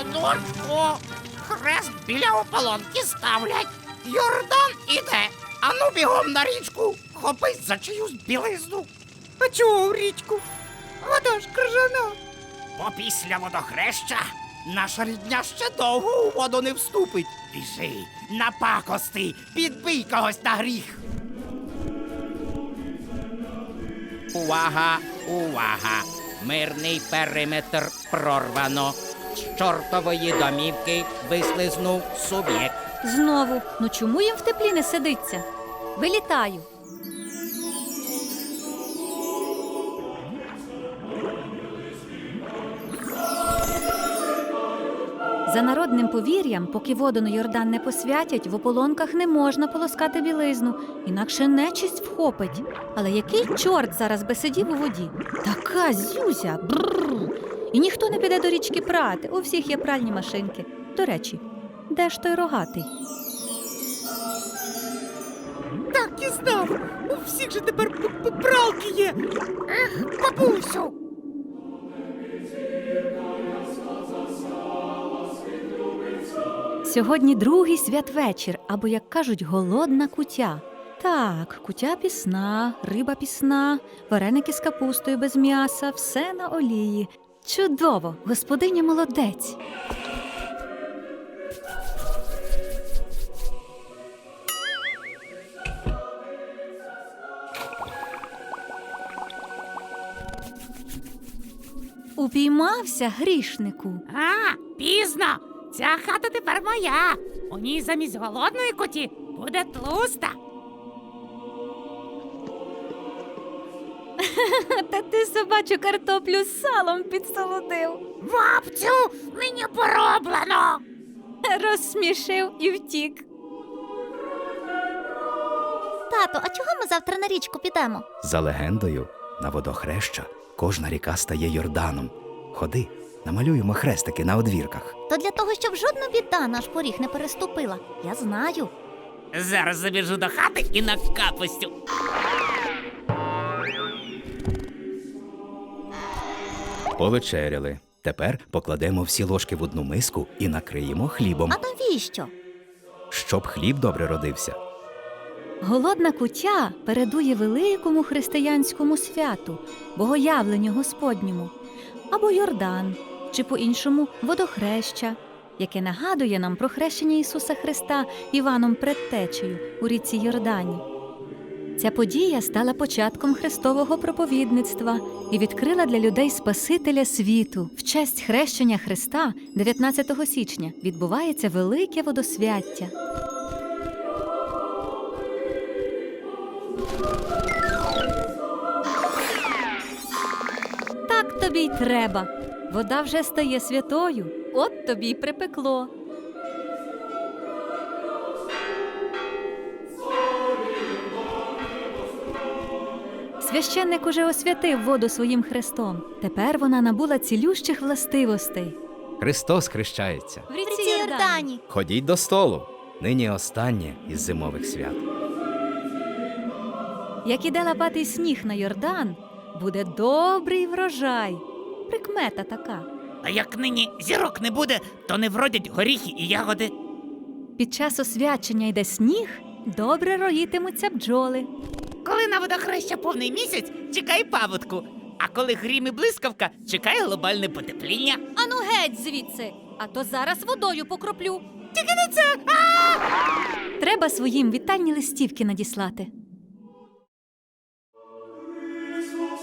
Ополонку. Хрест біля ополонки ставлять. Йордан іде. Ану бігом на річку. Хопись за чиюсь білизну. А чого в річку? Вода ж крижана. Бо після водохреща наша рідня ще довго у воду не вступить. Біжи, напакости, підбий когось на гріх. Увага, увага! Мирний периметр прорвано. З чортової домівки вислизнув суб'єкт. Знову, ну чому їм в теплі не сидиться? Вилітаю. За народним повір'ям, поки воду на Йордан не посвятять, в ополонках не можна полоскати білизну, інакше нечисть вхопить. Але який чорт зараз би сидів у воді? Така зюзя! Бррр. І ніхто не піде до річки прати. У всіх є пральні машинки. До речі, де ж той рогатий? Так і знав. У всіх же тепер п- пралки є. Ех, бабусю. Сьогодні другий святвечір, або, як кажуть, голодна кутя. Так, кутя пісна, риба пісна, вареники з капустою без м'яса, все на олії. Чудово, господиня молодець. Упіймався грішнику. А, пізно. Ця хата тепер моя. У ній замість голодної коті буде тлуста. Та ти собачу картоплю з салом підсолодив. Бабцю, мені пороблено. Розсмішив і втік. Тато, а чого ми завтра на річку підемо? За легендою, на водохреща кожна ріка стає Йорданом. Ходи, намалюємо хрестики на одвірках. То для того, щоб жодна біда наш поріг не переступила. Я знаю. Зараз забіжу до хати і на капустю. Повечеряли. Тепер покладемо всі ложки в одну миску і накриємо хлібом, А навіщо? щоб хліб добре родився. Голодна кутя передує великому християнському святу, богоявленню Господньому, або Йордан, чи по-іншому водохреща, яке нагадує нам про хрещення Ісуса Христа Іваном Предтечею у ріці Йордані. Ця подія стала початком хрестового проповідництва і відкрила для людей Спасителя світу. В честь хрещення Христа 19 січня відбувається велике водосвяття. Так тобі й треба. Вода вже стає святою, от тобі й припекло. Священник уже освятив воду своїм хрестом. Тепер вона набула цілющих властивостей. Христос хрещається. В Ріці Йордані. Ходіть до столу. Нині останнє із зимових свят. Як іде лапатий сніг на Йордан, буде добрий врожай. Прикмета така. А як нині зірок не буде, то не вродять горіхи і ягоди. Під час освячення йде сніг, добре роїтимуться бджоли. Коли на водохреща повний місяць, чекай паводку. А коли грім і блискавка, чекай глобальне потепління. Ану геть звідси, а то зараз водою покроплю. Тільки не це! А! Треба своїм вітальні листівки надіслати. Христос